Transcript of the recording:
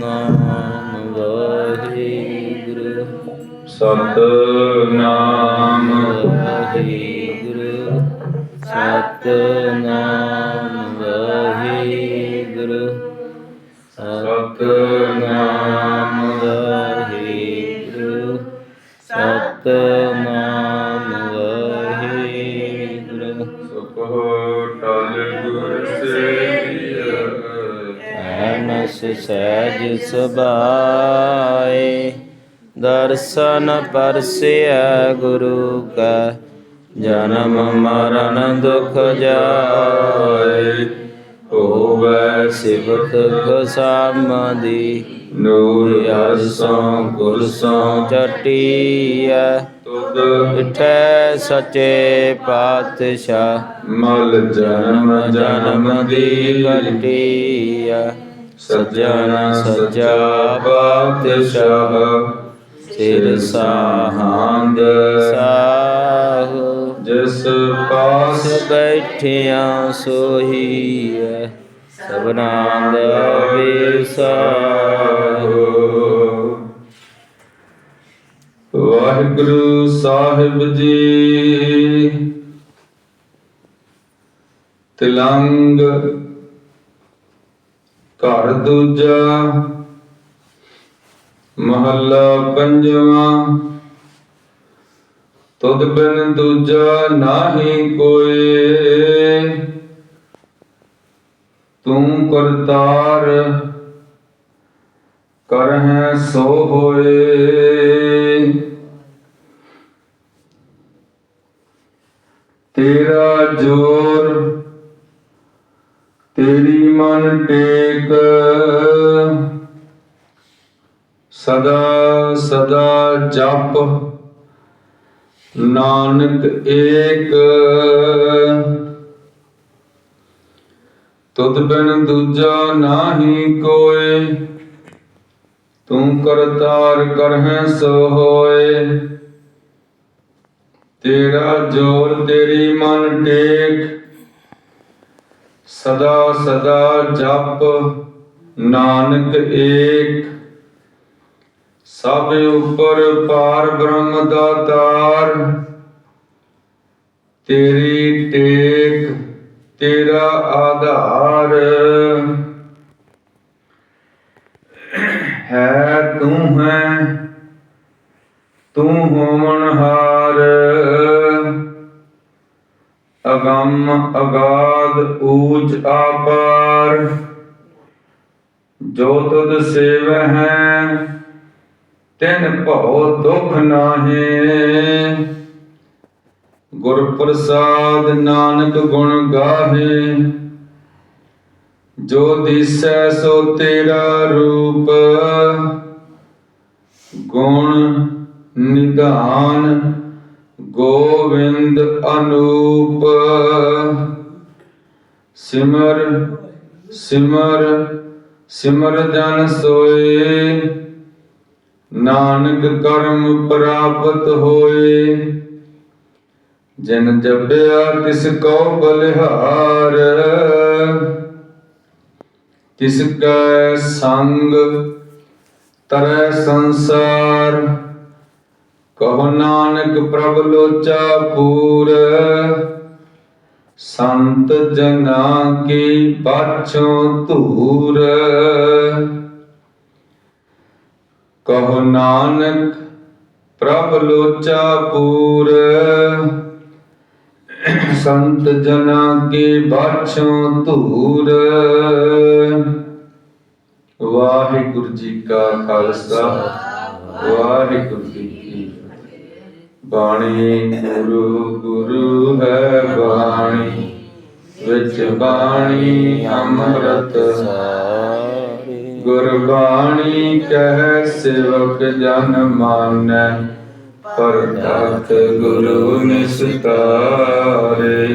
ਨਾਮ ਵਾਹਿਗੁਰੂ। ਸਤਨਾਮ ਵਾਹਿਗੁਰੂ। ਸਤਨਾਮ ਵਾਹਿਗੁਰੂ। ਸਤਨਾਮ ਵਾਹਿਗੁਰੂ। ਸਤਨਾਮ ਵਾਹਿਗੁਰੂ। ਸੁਖ ਟਲ ਗੁਰ ਸੇਵੀਐ ਐਨਸ ਸਹਿਜ ਸੁਭਾਏ ਦਰਸ਼ਨ ਪਰਸਿਆ ਗੁਰੂ ਕਾ ਜਨਮ ਮਰਨ ਦੁਖ ਜਾਏ ਹੋਵੇ ਸਿਵਤ ਖਸਾਮਦੀ ਨੂਰ ਅਰਸੋਂ ਗੁਰਸੋਂ ਚਟੀਐ ਤੁਧ ਇਠੈ ਸਚੇ ਪਾਤਸ਼ਾਹ ਮਲ ਜਨਮ ਜਨਮ ਦੀ ਗਲਟੀਆ ਸੱਜਣ ਸੱਜਾ ਪਾਤਸ਼ਾਹ ਸਿਰ ਸਾਹੰਦ ਸਾਹੁ। ਜਿਸ ਪਾਸ ਪਾਸ ਬੈਠਿਆਂ ਸੋਹੀਐ ਸਭਨਾਂ ਦਾ ਵਿਸਾਹੁ ਵਾਹਿਗੁਰੂ ਸਾਹਿਬ ਜੀ, ਤਿਲੰਗ ਘਰ ਦੂਜਾ, ਮਹੱਲਾ ਪੰਜਵਾਂ, ਤੁਧ ਬਿਨ ਦੂਜਾ ਨਾਹੀ ਕੋਏ। ਤੂੰ ਕਰਤਾਰ ਕਰਹਿ ਸੋ ਹੋਏ। ਤੇਰਾ ਜੋਰ ਤੇਰੀ ਮਨ ਟੇਕ ਸਦਾ ਜਪ। ਨਾਨਕ ਏਕ। ਤੁਧ ਬਿਨ ਦੂਜਾ ਨਾਹੀ ਕੋਏ। ਤੂੰ ਕਰਤਾਰ ਕਰਹਿ ਸੋ ਹੋਏ ਤੇਰਾ ਜੋਰ ਤੇਰੀ ਮਨ ਟੇਕ। ਸਦਾ ਸਦਾ ਜਪ। ਨਾਨਕ ਏਕ। ਸਭ ਉਪਰ ਪਾਰ ਬ੍ਰਹਮ ਦਾਤਾਰ ਤੇਰੀ। ਟੇਕ, ਤੇਰਾ ਆਧਾਰ। ਹੈ ਤੂੰ ਹੈ, ਤੂੰ ਹੋਵਨਹਾਰ ਅਗੰਮ ਅਗਾਧ ਊਚ ਆਪਾਰ। ਜੋ ਤੁਧ ਸੇਵ ਹੈ ਤਿਨ ਭਉ ਦੁਖ ਨਾਹੀ। ਗੁਰ ਪ੍ਰਸਾਦ ਨਾਨਕ ਗੁਣ ਗਾਹੇ। ਜੋ ਦਿਸੈ ਸੋ ਤੇਰਾ ਰੂਪ। ਗੁਣ ਨਿਧਾਨ ਗੋਵਿੰਦ ਅਨੂਪ। ਸਿਮਰ ਸਿਮਰ ਸਿਮਰ ਜਨ ਸੋਏ। ਨਾਨਕ ਕਰਮ ਪ੍ਰਾਪਤ ਹੋਏ। ਜਿਨ ਜਪਿਆ ਤਿਸ ਕੋ ਬਲਿਹਾਰ। ਤਿਸ ਕੈ ਸੰਗ ਤਰੈ ਸੰਸਾਰ। ਕਹੋ ਨਾਨਕ ਪ੍ਰਭ ਲੋਚਾ ਪੂਰ। ਸੰਤ ਜਨਾ ਕੀ ਬਾਛੋਂ ਧੂਰ। ਕਹੋ ਨਾਨਕ, ਪ੍ਰਭ ਲੋਚਾ ਪੂਰ। ਸੰਤ ਜਨਾ ਕੇ ਬਾਛੋਂ ਧੂਰ। ਵਾਹਿਗੁਰੂ ਜੀ ਕਾ ਖਾਲਸਾ, ਵਾਹਿਗੁਰੂ ਜੀ ਕੀ ਬਾਣੀ ਗੁਰੂ ਗੁਰੂ ਹੈ ਬਾਣੀ, ਵਿੱਚ ਬਾਣੀ ਅੰਮ੍ਰਿਤ ਸਾਰੇ ਗੁਰਬਾਣੀ ਕਹਿ ਸੇਵਕ ਜਨ ਮਾਨੈ ਪਰਤਤ ਗੁਰੂ ਨਿਸਤਾਰੇ।